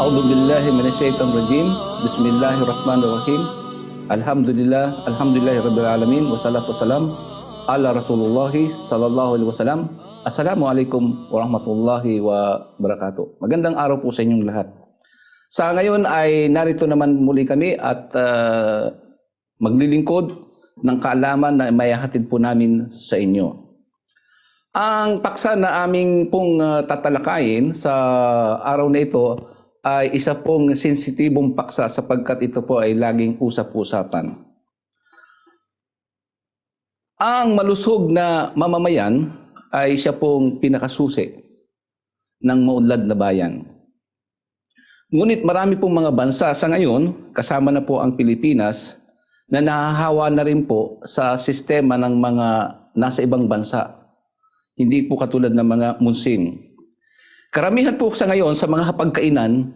A'udhu billahi minashaitan rajim. Bismillahirrahmanirrahim. Alhamdulillah, alhamdulillah rabbil alamin. Wassalatu wassalam ala Rasulullah sallallahu alaihi wasallam. Assalamualaikum warahmatullahi wabarakatuh. Magandang araw po sa inyong lahat. Sa ngayon ay narito naman muli kami at uh, maglilingkod ng kaalaman na mayahatid po namin sa inyo. Ang paksa na aming pong uh, tatalakayin sa araw na ito ay isa pong sensitibong paksa sapagkat ito po ay laging usap-usapan. Ang malusog na mamamayan ay siya pong pinakasusi ng maunlad na bayan. Ngunit marami pong mga bansa sa ngayon, kasama na po ang Pilipinas, na nahahawa na rin po sa sistema ng mga nasa ibang bansa. Hindi po katulad ng mga munsin. Karamihan po sa ngayon sa mga hapagkainan,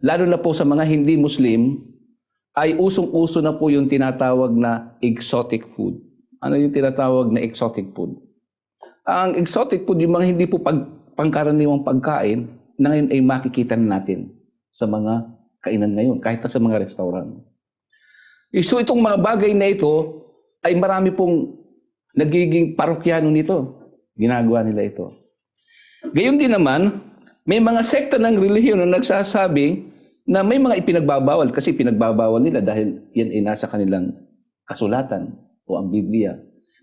lalo na po sa mga hindi Muslim, ay usong-uso na po yung tinatawag na exotic food. Ano yung tinatawag na exotic food? Ang exotic food, yung mga hindi po pag, pangkaraniwang pagkain, na ngayon ay makikita na natin sa mga kainan ngayon, kahit sa mga restaurant. Eh, so itong mga bagay na ito, ay marami pong nagiging parokyano nito. Ginagawa nila ito. Gayon din naman, may mga sekta ng relihiyon na nagsasabi na may mga ipinagbabawal kasi pinagbabawal nila dahil yan ay nasa kanilang kasulatan o ang Biblia.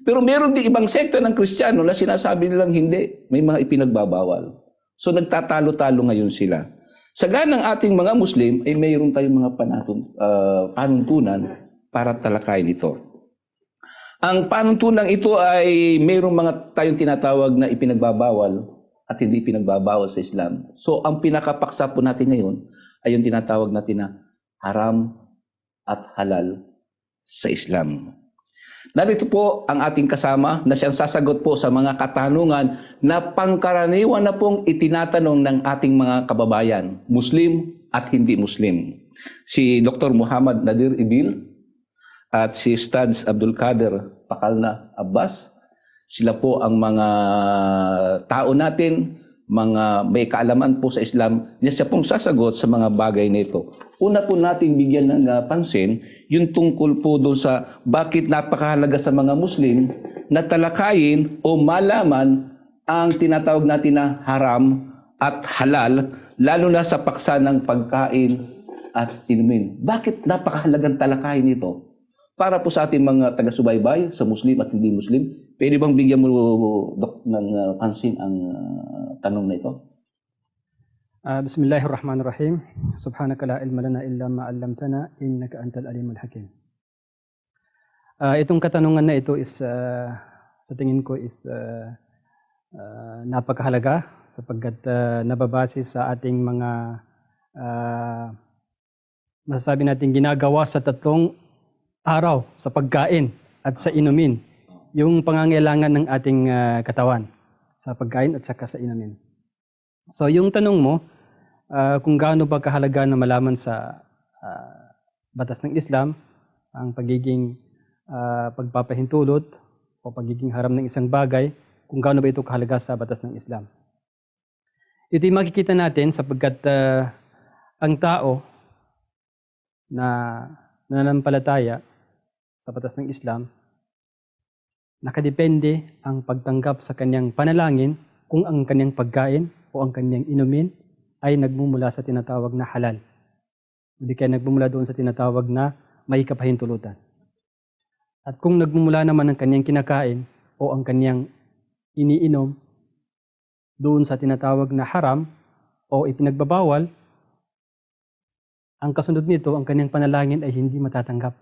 Pero meron din ibang sekta ng Kristiyano na sinasabi nilang hindi, may mga ipinagbabawal. So nagtatalo-talo ngayon sila. Sa ganang ating mga Muslim ay mayroon tayong mga panatun, uh, panuntunan para talakayin ito. Ang panuntunan ito ay mayroong mga tayong tinatawag na ipinagbabawal at hindi pinagbabawal sa Islam. So ang pinakapaksa po natin ngayon ay yung tinatawag natin na haram at halal sa Islam. Narito po ang ating kasama na siyang sasagot po sa mga katanungan na pangkaraniwan na pong itinatanong ng ating mga kababayan, Muslim at hindi Muslim. Si Dr. Muhammad Nadir Ibil at si Ustad Abdul Kader Pakalna Abbas. Sila po ang mga tao natin, mga may kaalaman po sa Islam, niya siya pong sasagot sa mga bagay nito. Una po nating bigyan ng pansin yung tungkol po doon sa bakit napakahalaga sa mga Muslim na talakayin o malaman ang tinatawag natin na haram at halal, lalo na sa paksa ng pagkain at inumin. Bakit napakahalagang talakayin ito? Para po sa ating mga taga-subaybay, sa Muslim at hindi Muslim, pwede bang bigyan mo dok, ng uh, pansin ang uh, tanong na ito? Uh, Bismillahirrahmanirrahim. Subhanaka la ilma lana illa ma 'allamtana innaka antal alimul hakim. Uh, itong katanungan na ito is uh, sa tingin ko is uh, uh, napakahalaga sapagkat uh, nababase sa ating mga uh, masasabi natin ginagawa sa tatlong araw sa pagkain at sa inumin yung pangangailangan ng ating uh, katawan sa pagkain at saka sa inumin. So yung tanong mo, uh, kung gaano ba kahalaga na malaman sa uh, batas ng Islam ang pagiging uh, pagpapahintulot o pagiging haram ng isang bagay, kung gaano ba ito kahalaga sa batas ng Islam. Ito'y makikita natin sapagkat uh, ang tao na nananampalataya sa batas ng Islam, nakadepende ang pagtanggap sa kanyang panalangin kung ang kanyang pagkain o ang kanyang inumin ay nagmumula sa tinatawag na halal. Hindi kaya nagmumula doon sa tinatawag na may kapahintulutan. At kung nagmumula naman ang kanyang kinakain o ang kanyang iniinom doon sa tinatawag na haram o ipinagbabawal, ang kasunod nito, ang kanyang panalangin ay hindi matatanggap.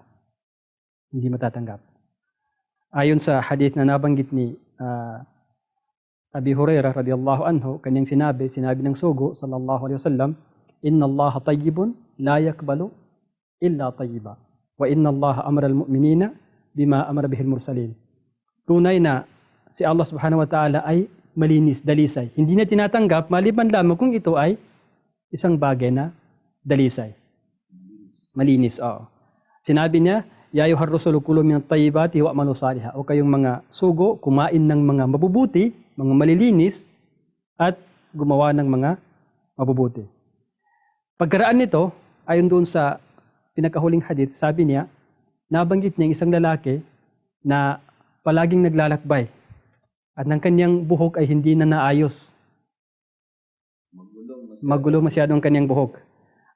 Hindi matatanggap. Ayon sa hadith na nabanggit ni uh, Abi Hurairah radhiyallahu anhu, kanyang sinabi, sinabi ng sugo sallallahu alaihi wasallam, "Inna Allah tayyibun la yakbalu illa tayyiba." Wa inna Allah amara al-mu'minina bima amara bihi al-mursalin. Tunay na si Allah Subhanahu wa Ta'ala ay malinis, dalisay. Hindi niya tinatanggap maliban lamang kung ito ay isang bagay na dalisay. Malinis, oo. Sinabi niya, Ya ayuhar rusulu kulu min tayyibati wa amalu salihah. O kayong mga sugo, kumain ng mga mabubuti mga malilinis at gumawa ng mga mabubuti. Pagkaraan nito, ayon doon sa pinakahuling hadith, sabi niya, nabanggit niya isang lalaki na palaging naglalakbay at ng kanyang buhok ay hindi na naayos. Magulo masyado ang kanyang buhok.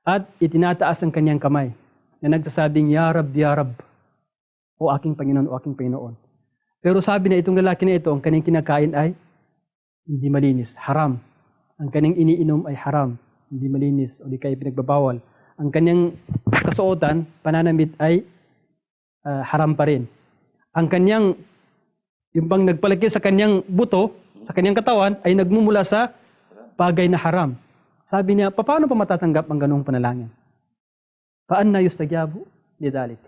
At itinataas ang kanyang kamay na nagsasabing, Ya Rab, Ya Rab, o aking Panginoon, o aking Panginoon. Pero sabi na itong lalaki na ito, ang kanyang kinakain ay hindi malinis, haram. Ang kanyang iniinom ay haram, hindi malinis, o di kaya pinagbabawal. Ang kanyang kasuotan, pananamit ay ah, haram pa rin. Ang kanyang, yung bang nagpalaki sa kanyang buto, sa kanyang katawan, ay nagmumula sa bagay na haram. Sabi niya, paano pa matatanggap ang ganung panalangin? Paan na yustagyabu? Lidalik.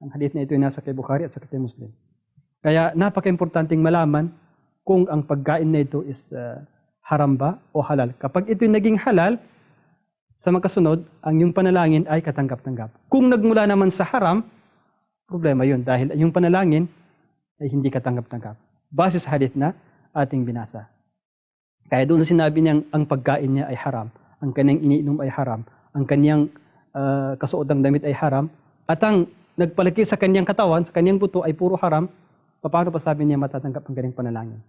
Ang hadith na ito ay nasa kay Bukhari at sa kay Muslim. Kaya napaka-importanting malaman kung ang pagkain na ito is uh, haram ba o halal. Kapag ito naging halal, sa makasunod, ang yung panalangin ay katanggap-tanggap. Kung nagmula naman sa haram, problema yun dahil yung panalangin ay hindi katanggap-tanggap. Base sa hadith na ating binasa. Kaya doon sinabi niyang ang pagkain niya ay haram, ang kanyang iniinom ay haram, ang kanyang uh, kasuotang damit ay haram, at ang nagpalaki sa kanyang katawan, sa kanyang buto ay puro haram, paano pa sabi niya matatanggap ang kanyang panalangin?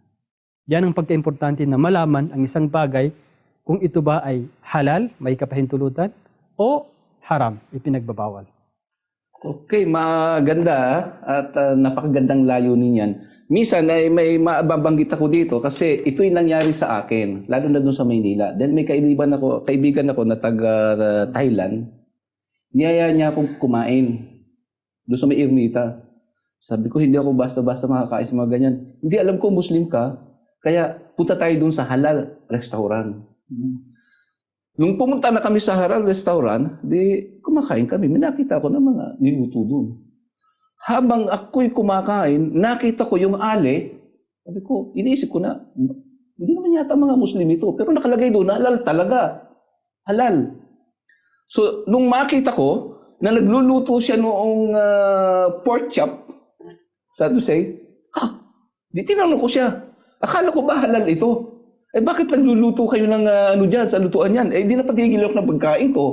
Yan ang pagka-importante na malaman ang isang bagay kung ito ba ay halal, may kapahintulutan, o haram, ipinagbabawal. Okay, maganda at uh, napakagandang layunin yan. Minsan ay may mababanggit ako dito kasi ito yung nangyari sa akin, lalo na doon sa Maynila. Dahil may kaibigan ako, kaibigan ako na taga uh, Thailand, niyaya niya akong kumain doon sa may Ermita. Sabi ko, hindi ako basta-basta makakain sa mga ganyan. Hindi alam ko Muslim ka, kaya punta tayo doon sa halal restaurant. Nung pumunta na kami sa halal restaurant, di kumakain kami. May nakita ko ng mga niluto doon. Habang ako'y kumakain, nakita ko yung ale. Sabi ko, iniisip ko na, hindi naman yata mga Muslim ito. Pero nakalagay doon, halal talaga. Halal. So, nung makita ko, na nagluluto siya noong ah, pork chop, sa to say, ha, di tinanong ko siya. Akala ko ba halal ito? Eh bakit nagluluto kayo ng ah, ano dyan, sa lutuan yan? Eh di na pagigilok ng pagkain ko.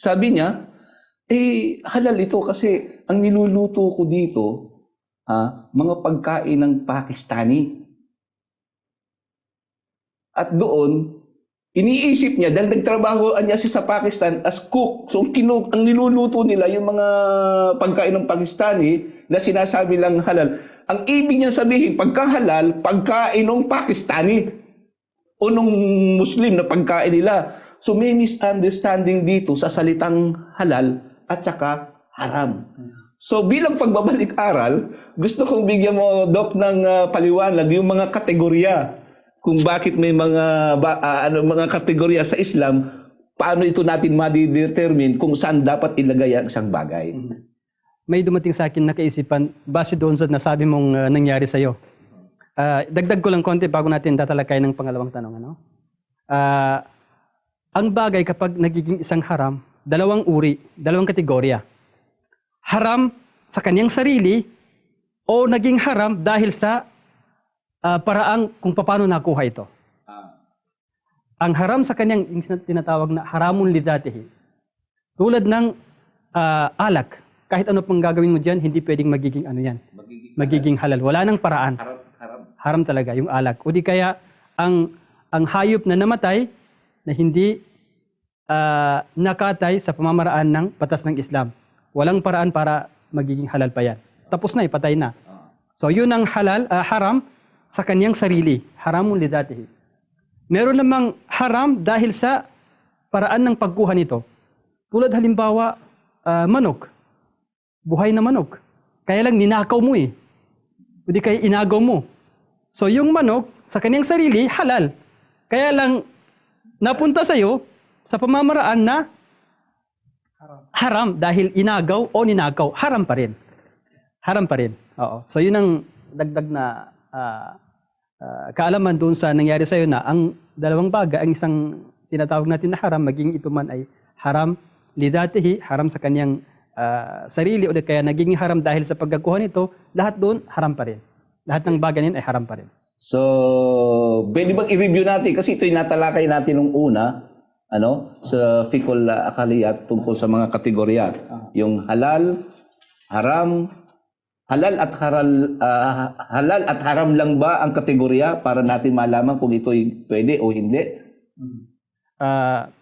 Sabi niya, eh halal ito kasi ang niluluto ko dito, ah, mga pagkain ng Pakistani. At doon, iniisip niya, dahil nagtrabaho niya siya sa Pakistan as cook. So, ang, kinu- ang niluluto nila, yung mga pagkain ng Pakistani, na sinasabi lang halal. Ang ibig niya sabihin, pagka halal, pagkain ng Pakistani. O nung Muslim na pagkain nila. So, may misunderstanding dito sa salitang halal at saka haram. So, bilang pagbabalik aral, gusto kong bigyan mo, Doc, ng ah, paliwanag yung mga kategorya kung bakit may mga ah, ano mga kategorya sa Islam, paano ito natin ma-determine kung saan dapat ilagay ang isang bagay. May dumating sa akin na kaisipan base doon sa nasabi mong uh, nangyari sa'yo. Ah, dagdag ko lang konti bago natin tatalakay ng pangalawang tanong. Ano? Ah, ang bagay kapag nagiging isang haram, dalawang uri, dalawang kategorya. Haram sa kanyang sarili o naging haram dahil sa ah, paraang kung paano nakuha ito. Ang haram sa kanyang tinatawag na haramun lidatihi. Tulad ng ah, alak. Kahit ano pang gagawin mo diyan, hindi pwedeng magiging ano yan. Magiging halal. Wala nang paraan. haram, haram. Haram talaga yung alak. O di kaya ang ang hayop na namatay na hindi ah, nakatay sa pamamaraan ng batas ng Islam. Walang paraan para magiging halal pa yan. Tapos na, ipatay na. So yun ang halal, ah, haram sa kanyang sarili. Haramun lidatihi. Meron namang haram dahil sa paraan ng pagkuha nito. Tulad halimbawa, ah, manok. Buhay na manok. Kaya lang ninakaw mo eh. O di kaya inagaw mo. So yung manok, sa kanyang sarili, halal. Kaya lang, napunta sa'yo sa pamamaraan na haram dahil inagaw o ninakaw. Haram pa rin. Haram pa rin. Oo. So yun ang dagdag na ah, ah, kaalaman doon sa nangyari sa'yo na ang dalawang bagay, ang isang tinatawag natin na haram, maging ito man ay haram lidatihi, haram sa kanyang ah, sarili o kaya naging haram dahil sa pagkakuha nito, lahat doon haram pa rin. Lahat ng bagay na yun ay haram pa rin. So, pwede bang i-review natin? Kasi ito yung natalakay natin nung una. ano sa Fikul Akaliyat tungkol sa mga kategorya. Yung halal, haram, halal at haral ah, halal at haram lang ba ang kategorya para natin malaman kung ito'y pwede o hindi? Ah,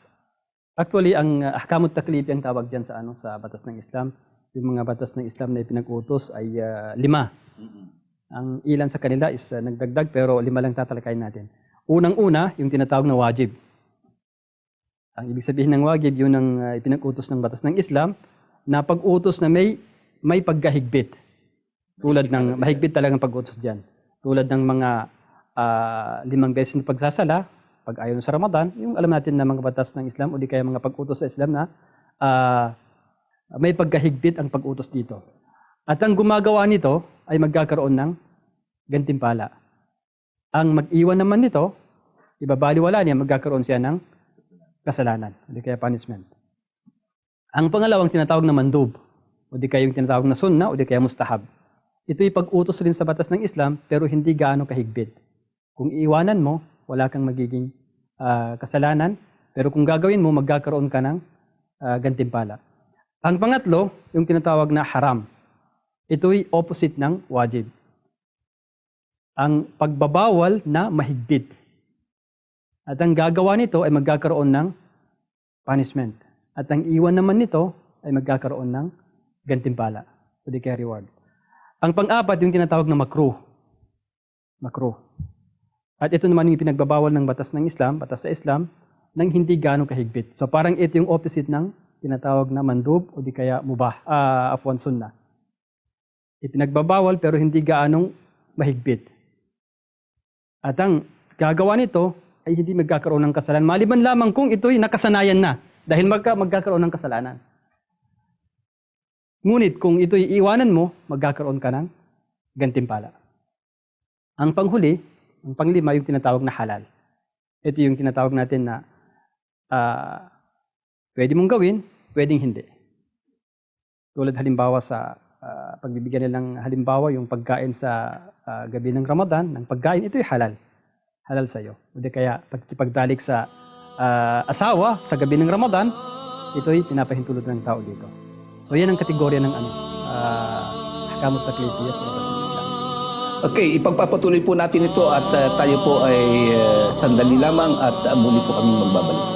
actually, ang uh, ahkamut taklifi ang tawag diyan sa ano sa batas ng Islam. Yung mga batas ng Islam na ipinag-utos ay ah, lima. Ang ilan sa kanila is ah, nagdagdag pero lima lang tatalakayin natin. Unang-una, yung tinatawag na wajib. Ang ibig sabihin ng wajib, yun ang ah, ipinag-utos ng batas ng Islam na pag-utos na may may pagkahigpit. Tulad ng mahigpit talagang pag-utos diyan. Tulad ng mga ah, limang beses na pagsasala, pag ayaw sa Ramadan, yung alam natin na mga batas ng Islam o di kaya mga pag-utos sa Islam na ah, may pagkahigpit ang pag-utos dito. At ang gumagawa nito ay magkakaroon ng gantimpala. Ang mag-iwan naman nito, ibabaliwala niya, magkakaroon siya ng kasalanan, o di kaya punishment. Ang pangalawang tinatawag na mandub, o di kaya yung tinatawag na sunna, o di kaya mustahab. Ito'y pag-utos rin sa batas ng Islam, pero hindi gaano kahigpit. Kung iiwanan mo, wala kang magiging ah, kasalanan, pero kung gagawin mo, magkakaroon ka ng ah, gantimpala. Ang pangatlo, yung tinatawag na haram. Ito'y opposite ng wajib. Ang pagbabawal na mahigpit. At ang gagawa nito ay magkakaroon ng punishment. At ang iwan naman nito ay magkakaroon ng gantimpala. O di kaya reward. Ang pang-apat, yung tinatawag na makruh. Makruh. At ito naman yung pinagbabawal ng batas ng Islam, batas sa Islam, nang hindi gaano kahigpit. So parang ito yung opposite ng tinatawag na mandub o di kaya mubah, ah, afwan sunnah. Ipinagbabawal pero hindi gaanong mahigpit. At ang gagawa nito ay hindi magkakaroon ng kasalanan. Maliban lamang kung ito'y nakasanayan na dahil magka, magkakaroon ng kasalanan. Ngunit kung ito'y iwanan mo, magkakaroon ka ng gantimpala. Ang panghuli, ang panglima, yung tinatawag na halal. Ito yung tinatawag natin na ah, pwede mong gawin, pwedeng hindi. Tulad halimbawa sa ah, pagbibigyan nilang halimbawa yung pagkain sa ah, gabi ng Ramadan, ng pagkain, ito'y halal. Halal sa'yo. O di kaya pagkipagdalik sa ah, asawa sa gabi ng Ramadan, ito'y pinapahintulot ng tao dito. So yan ang kategorya ng ano, uh, hakamot sa batas ng Islam. Okay, ipagpapatuloy po natin ito at uh, tayo po ay uh, sandali lamang at uh, muli po kami magbabalik.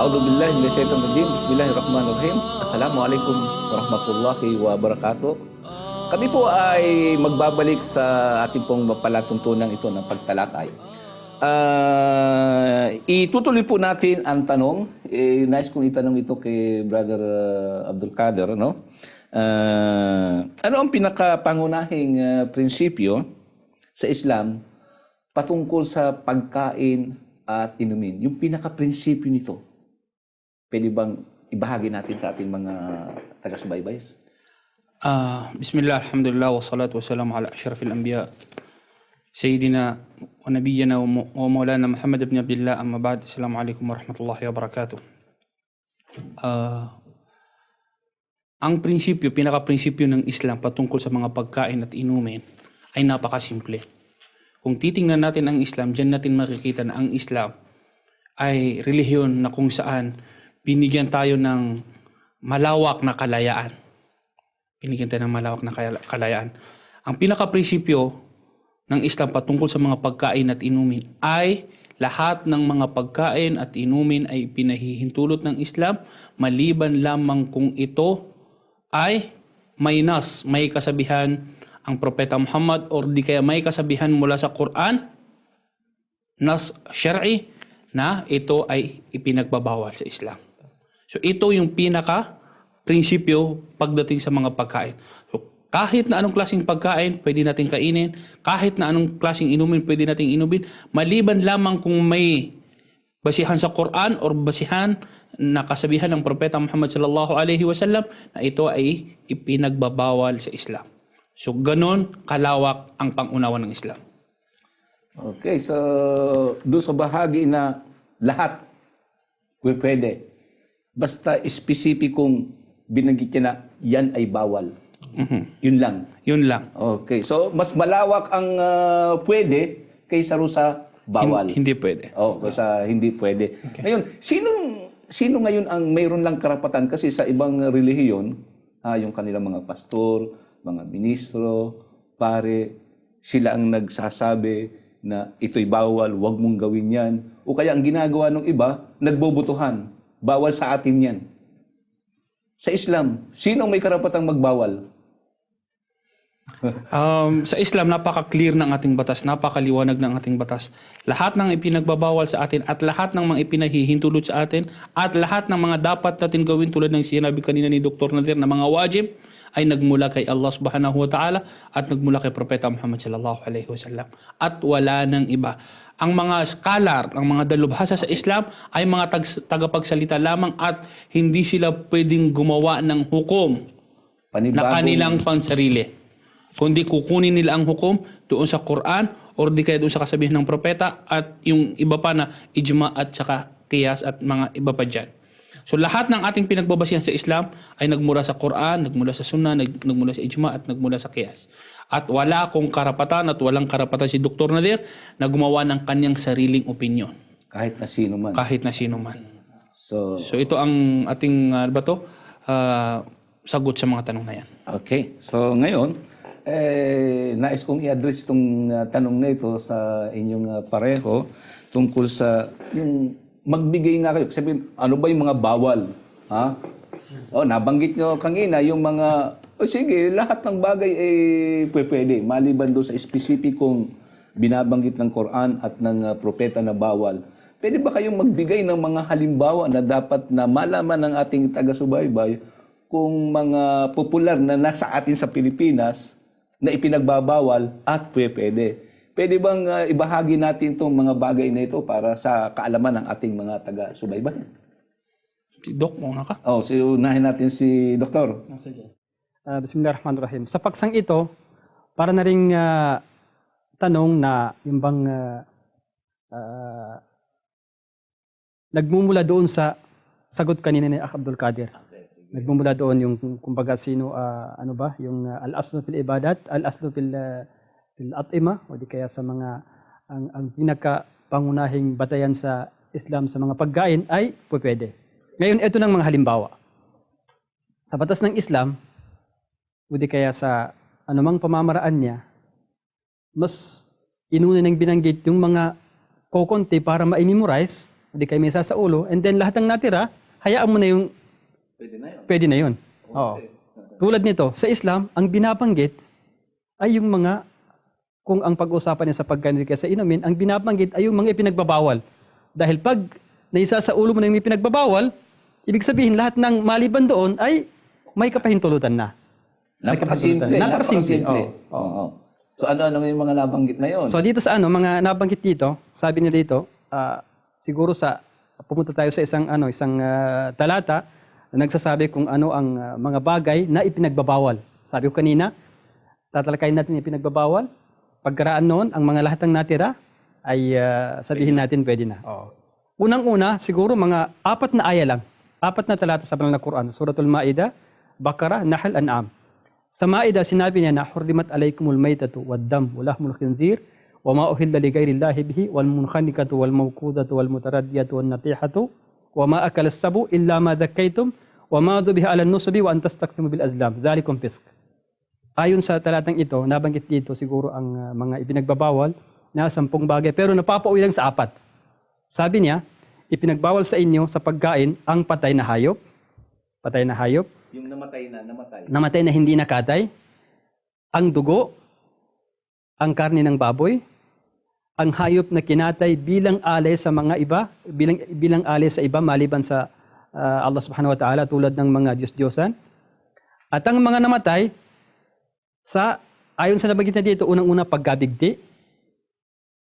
A'udhu billahi minash shaitanir rajim. Bismillahirrahmanirrahim. Assalamualaikum warahmatullahi wabarakatuh. Kami po ay magbabalik sa ating pong palatuntunan ito ng pagtalakay. Uh, itutuloy po natin ang tanong. Eh, nice kong itanong ito kay Brother uh, Abdul Kader. No? Uh, ano ang pinakapangunahing uh, prinsipyo sa Islam patungkol sa pagkain at inumin? Yung pinakaprinsipyo nito, pwede bang ibahagi natin sa ating mga taga-subaybays? Uh, Bismillah, alhamdulillah, wa salatu wa salam ala ashrafil anbiya, Sayyidina ونبينا وم- ومولانا محمد بن عبد الله أما بعد السلام عليكم ورحمة الله وبركاته Ah, ang prinsipyo, pinaka-prinsipyo ng Islam patungkol sa mga pagkain at inumin ay napakasimple. Kung titingnan natin ang Islam, dyan natin makikita na ang Islam ay relihiyon na kung saan binigyan tayo ng malawak na kalayaan binigyan tayo ng malawak na kaya- kalayaan. Ang pinaka-prinsipyo ng Islam patungkol sa mga pagkain at inumin ay lahat ng mga pagkain at inumin ay pinahihintulot ng Islam maliban lamang kung ito ay may nas, may kasabihan ang propeta Muhammad or di kaya may kasabihan mula sa Quran nas syar'i na ito ay ipinagbabawal sa Islam. So ito yung pinaka prinsipyo pagdating sa mga pagkain. So kahit na anong klaseng pagkain pwede nating kainin, kahit na anong klaseng inumin pwede nating inumin, maliban lamang kung may basihan sa Quran or basihan na kasabihan ng propeta Muhammad sallallahu alaihi wasallam na ito ay ipinagbabawal sa Islam. So ganon kalawak ang pangunawa ng Islam. Okay, so doon sa bahagi na lahat pwe- pwede. Basta espesipikong binanggit niya na yan ay bawal. Mhm. Yun lang. Yun lang. Okay, so mas malawak ang ah, pwede kaysa ro sa bawal. Hin- hindi pwede. Oh, kaysa hindi pwede. Ngayon, sinong sino ngayon ang mayroon lang karapatan kasi sa ibang relihiyon, ah, yung kanilang mga pastor, mga ministro, pare, sila ang nagsasabi na ito'y bawal, huwag mong gawin yan. O kaya ang ginagawa ng iba, nagbobotohan. Bawal sa atin yan. Sa Islam, sino may karapatang magbawal? Um, sa Islam, napaka-clear ng ating batas, napakaliwanag ng ating batas. Lahat ng ipinagbabawal sa atin at lahat ng mga ipinahihintulot sa atin at lahat ng mga dapat natin gawin tulad ng sinabi kanina ni Dr. Nadir na mga wajib ay nagmula kay Allah subhanahu wa ta'ala at nagmula kay Propeta Muhammad sallallahu alaihi wasallam. At wala nang iba. Ang mga scholar, ang mga dalubhasa sa Islam ay mga tag- tagapagsalita lamang at hindi sila pwedeng gumawa ng hukom na Panibagong- kanilang pansarili. Kundi kukunin nila ang hukom doon sa Quran or di kaya doon sa kasabihan ng propeta at yung iba pa na ijma at saka kiyas at mga iba pa dyan. So lahat ng ating pinagbabasihan sa Islam ay nagmula sa Quran, nagmula sa Sunnah, nag, nagmula sa ijma at nagmula sa kiyas. At wala akong karapatan at walang karapatan si Dr. Nadir na gumawa ng kanyang sariling opinion Kahit na sino man. kahit na sino man. So, So ito ang ating uh, ba to? Ah, sagot sa mga tanong na yan. Okay. So ngayon, eh, nais kong i-address itong uh, tanong na ito sa inyong uh, pareho tungkol sa yung magbigay nga kayo. Sabihin, ano ba yung mga bawal? Ha? Oh, nabanggit nyo kanina yung mga, oh, sige, lahat ng bagay eh pwede. Maliban doon sa espesipikong binabanggit ng Quran at ng uh, propeta na bawal. Pwede ba kayong magbigay ng mga halimbawa na dapat na malaman ng ating taga-subaybay kung mga popular na nasa atin sa Pilipinas na ipinagbabawal at pwede. Pwede bang uh, ibahagi natin itong mga bagay na ito para sa kaalaman ng ating mga taga-subaybay? Si Doc, muna ka. Oh, si unahin natin si Doktor. Sige. Uh, Bismillahirrahmanirrahim. Sa paksang ito, para na rin ah, tanong na yung bang ah, ah, nagmumula doon sa sagot kanina ni Akh Abdul Kadir. Nagmumula doon yung kumbaga sino ah, ano ba yung ah, al-aslu fil ibadat, al-aslu fil ah, fil at'ima o di kaya sa mga ang ang pinaka pangunahing batayan sa Islam sa mga pagkain ay pwede. Ngayon ito ng mga halimbawa. Sa batas ng Islam, o di kaya sa anumang pamamaraan niya, mas inuna nang binanggit yung mga kokonti para ma-memorize, o di kaya may sa ulo, and then lahat ng natira, hayaan mo na yung Pwede na yun. pwede na yun. Oo. Tulad nito, sa Islam, ang binabanggit ay yung mga, kung ang pag-usapan niya sa pagkain kaya sa inumin, ang binabanggit ay yung mga ipinagbabawal. Dahil pag naisa sa ulo mo na yung ipinagbabawal, ibig sabihin lahat ng maliban doon ay may kapahintulutan na. Napakasimple. Napakasimple, oo. Oo. So ano-ano yung mga nabanggit na yun? So dito sa ano, mga nabanggit dito, sabi niya dito, ah, siguro sa pumunta tayo sa isang ano, isang ah, talata nagsasabi kung ano ang ah, mga bagay na ipinagbabawal. Sabi ko kanina, tatalakayin natin yung ipinagbabawal. Pagkaraan noon, ang mga lahat ng natira ay ah, sabihin natin pwede na. Oo. Unang-una, siguro mga apat na aya lang. Apat na talata sa banal na Quran. Suratul Ma'idah, Bakara, Nahl, An'am. Sa Maida, sinabi niya na, Hurrimat alaykumul maytatu wad dam wa lahmul khinzir wa ma uhilla li llahi bihi wal munkhaniqatu wal mawqudatu wal mutaraddiyatu wan natihatu wa ma akala sabu illa ma dhakkaytum wa ma dhubiha ala nusubi wa an tastaqsimu bil azlam dhalikum fisq. Ayon sa talatang ito, nabanggit dito siguro ang ah, mga ipinagbabawal na sampung bagay pero napapauwi lang sa apat. Sabi niya, ipinagbawal sa inyo sa pagkain ang patay na hayop, patay na hayop, Yung namatay na, namatay. namatay na hindi nakatay, ang dugo, ang karne ng baboy, ang hayop na kinatay bilang alay sa mga iba, bilang bilang alay sa iba maliban sa ah, Allah Subhanahu wa Ta'ala tulad ng mga Diyos-Diyosan. At ang mga namatay sa ayon sa nabanggit na dito unang-una pagkabigti.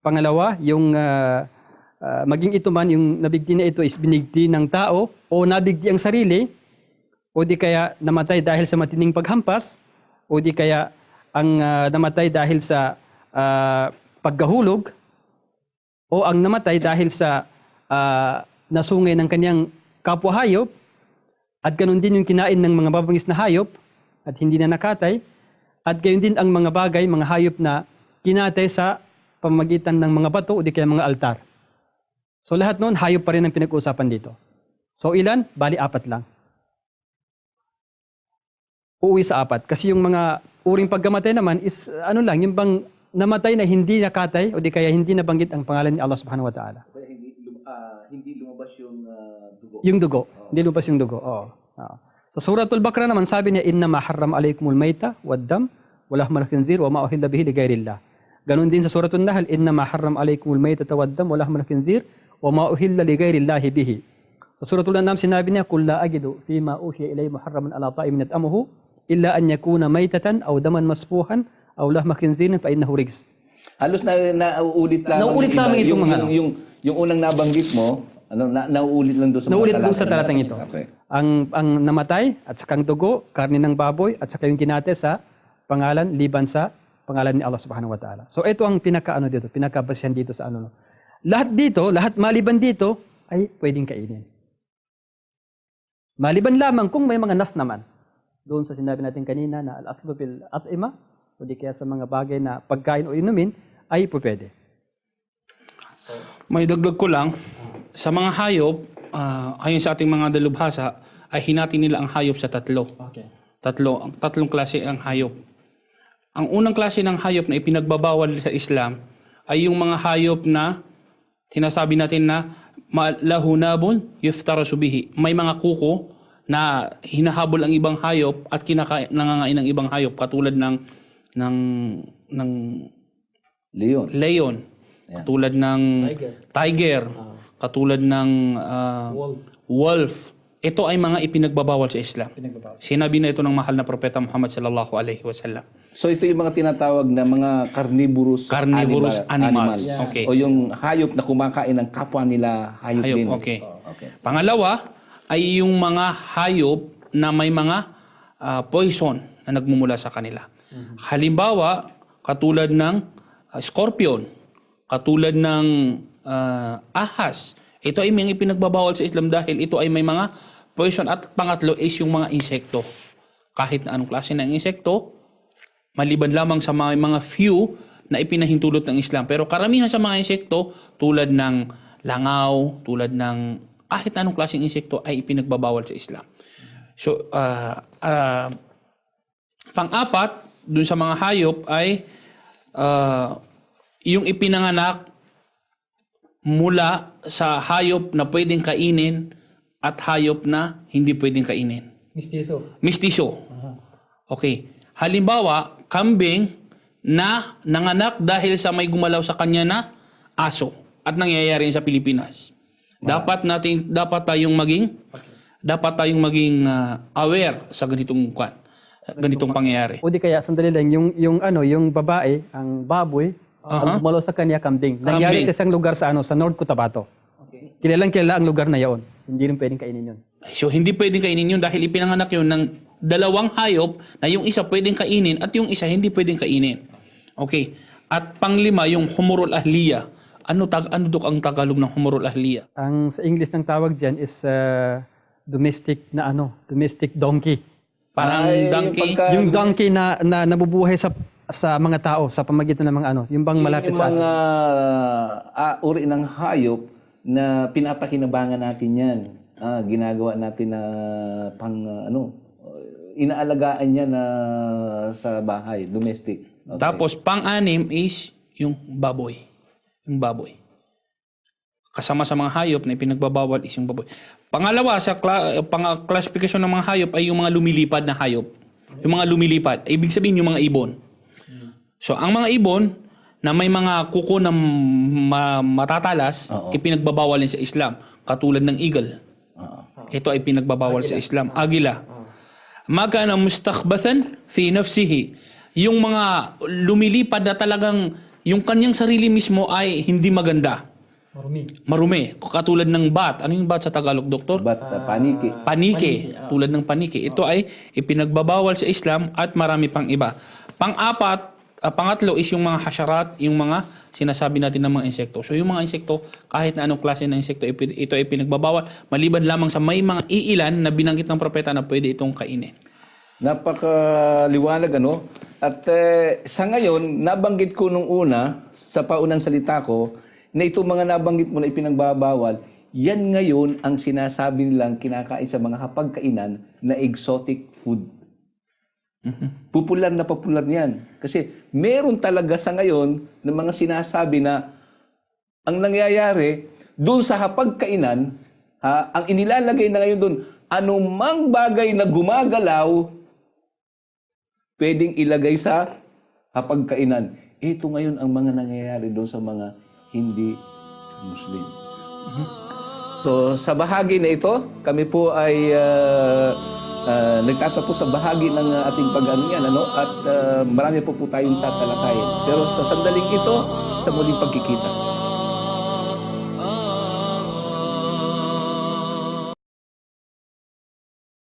Pangalawa, yung ah, ah, maging ito man yung nabigti na ito is binigti ng tao o nabigti ang sarili o di kaya namatay dahil sa matinding paghampas, o di kaya ang ah, namatay dahil sa ah, paggahulog, o ang namatay dahil sa ah, nasungay ng kanyang kapwa hayop, at ganun din yung kinain ng mga babangis na hayop, at hindi na nakatay, at gayon din ang mga bagay, mga hayop na kinatay sa pamagitan ng mga bato o di kaya mga altar. So lahat noon, hayop pa rin ang pinag-uusapan dito. So ilan? Bali apat lang. Uuwi sa apat. Kasi yung mga uring pagkamatay naman is uh, ano lang, yung bang namatay na hindi nakatay o di kaya hindi nabanggit ang pangalan ni Allah subhanahu wa ta'ala. Kaya hindi, ah, hindi lumabas yung ah, dugo. Yung dugo. Hindi lumabas yung dugo. Oo. Oo. Sa suratul Baqarah naman sabi niya, Inna ma harram alaykumul mayta wad dam wala mal khinzir wa ma uhilla bihi li ghairillah. Ganon din sa suratul Nahl, Inna ma harram alaykumul mayta wad dam wala mal khinzir wa ma uhilla li ghairillah bihi. Sa suratul An'am sinabi niya, Kul la ajidu fima uhiya ilay muharraman ala ta'imin at'amuhu illa an yakuna maytatan aw daman masfuhan aw lahma khinzirin fa innahu rijs. Halos na nauulit lamang. Nauulit lamang itong yung, mga yung, ano. yung, yung unang nabanggit mo, ano, na, nauulit lang doon sa Nauulit doon sa talatang ito. Okay. Ang ang namatay at saka ang dugo, karne ng baboy at saka yung ginate sa pangalan liban sa pangalan ni Allah Subhanahu wa Ta'ala. So ito ang pinaka ano dito, pinakabasihan dito sa ano. no. Lahat dito, lahat maliban dito ay pwedeng kainin. Maliban lamang kung may mga nas naman. Doon sa sinabi natin kanina na al-aslu bil at'ima o di kaya sa mga bagay na pagkain o inumin ay po pwede. May dagdag ko lang, sa mga hayop, ah, ayon sa ating mga dalubhasa, ay hinati nila ang hayop sa tatlo. Okay. Tatlo, ang tatlong klase ang hayop. Ang unang klase ng hayop na ipinagbabawal sa Islam ay yung mga hayop na sinasabi natin na lahunabun yuftarasu bihi. May mga kuko na hinahabol ang ibang hayop at kinakain nangangain ng ibang hayop katulad ng ng ng Leon. leon, Yan. katulad ng Tiger. tiger, katulad ng ah, wolf. Ito ay mga ipinagbabawal sa Islam. Sinabi na ito ng mahal na propeta Muhammad sallallahu alaihi wasallam. So ito yung mga tinatawag na mga carnivorous, Carnivorous animals. animals. Okay. O yung hayop na kumakain ng kapwa nila hayop, Hayop, din. okay. Oh, okay. Pangalawa ay yung mga hayop na may mga ah, poison na nagmumula sa kanila. Halimbawa, katulad ng ah, scorpion, katulad ng ah, ahas. Ito ay mga ipinagbabawal sa Islam dahil ito ay may mga poison. At pangatlo is yung mga insekto. Kahit na anong klase ng insekto, maliban lamang sa mga, mga few na ipinahintulot ng Islam. Pero karamihan sa mga insekto, tulad ng langaw, tulad ng kahit anong klaseng insekto ay ipinagbabawal sa Islam. So, ah ah, pang-apat, dun sa mga hayop ay ah, yung ipinanganak mula sa hayop na pwedeng kainin at hayop na hindi pwedeng kainin. Mistiso. Mistiso. Okay. Halimbawa, kambing na nanganak dahil sa may gumalaw sa kanya na aso at nangyayari sa Pilipinas. Dapat natin dapat tayong maging dapat tayong maging ah, aware sa ganitong kwan, ganitong pangyayari. O di kaya, sandali lang, yung, yung ano, yung babae, ang baboy, Aha. ang sa kanya, kambing. Nangyari sa isang lugar sa ano, sa North Cotabato. Kilalang kilala ang lugar na yaon. Hindi rin pwedeng kainin yun. So hindi pwedeng kainin yun dahil ipinanganak yun ng dalawang hayop na yung isa pwedeng kainin at yung isa hindi pwedeng kainin. Okay. At panglima yung humurul ahliya. Ano tag ano dok ang Tagalog ng humurul ahliya? Ang sa English ng tawag dyan is uh, domestic na ano, domestic donkey. Parang Ay, donkey. pagka- yung donkey na, na nabubuhay sa sa mga tao sa pamagitan ng mga ano, yung bang malapit yung sa mga atin. ah, uri ng hayop na pinapakinabangan natin yan. Ah, ginagawa natin na pang ah, ano, inaalagaan niya na sa bahay, domestic. Okay. Tapos pang-anim is yung baboy. Yung baboy. Kasama sa mga hayop na ipinagbabawal is yung baboy. Pangalawa sa kla- pang classification ng mga hayop ay yung mga lumilipad na hayop. Yung mga lumilipad, ibig sabihin yung mga ibon. So ang mga ibon na may mga kuko na ma- matatalas, Oo. ipinagbabawal din sa Islam. Katulad ng eagle. Oo. Ito ay pinagbabawal sa Islam. Agila. Magana mustakbathan fi nafsihi. Yung mga lumilipad na talagang yung kanyang sarili mismo ay hindi maganda. Marumi. Katulad ng bat. Ano yung bat sa Tagalog, doktor? But ah, paniki. Panike. Tulad ng panike. Ito ay ipinagbabawal sa Islam at marami pang iba. Pang-apat, ah, pangatlo is yung mga hasyarat, yung mga sinasabi natin ng mga insekto. So yung mga insekto, kahit na anong klase ng insekto, ito ay pinagbabawal. Maliban lamang sa may mga iilan na binanggit ng propeta na pwede itong kainin. Napakaliwanag ano. At eh, sa ngayon, nabanggit ko nung una, sa paunang salita ko, na itong mga nabanggit mo na ipinagbabawal, Yan ngayon ang sinasabi nilang kinakain sa mga hapagkainan na exotic food. Mhm. Popular na popular yan. Kasi meron talaga sa ngayon ng mga sinasabi na ang nangyayari doon sa hapagkainan, ha, ang inilalagay na ngayon doon, anumang bagay na gumagalaw, pwedeng ilagay sa hapagkainan. Ito ngayon ang mga nangyayari doon sa mga hindi Muslim. So sa bahagi na ito, kami po ay uh, uh, nagtatapos sa bahagi ng uh, ating pag-ano yan, ano? At uh, marami po po tayong tatalakayin. Pero sa sandaling ito, sa muling pagkikita.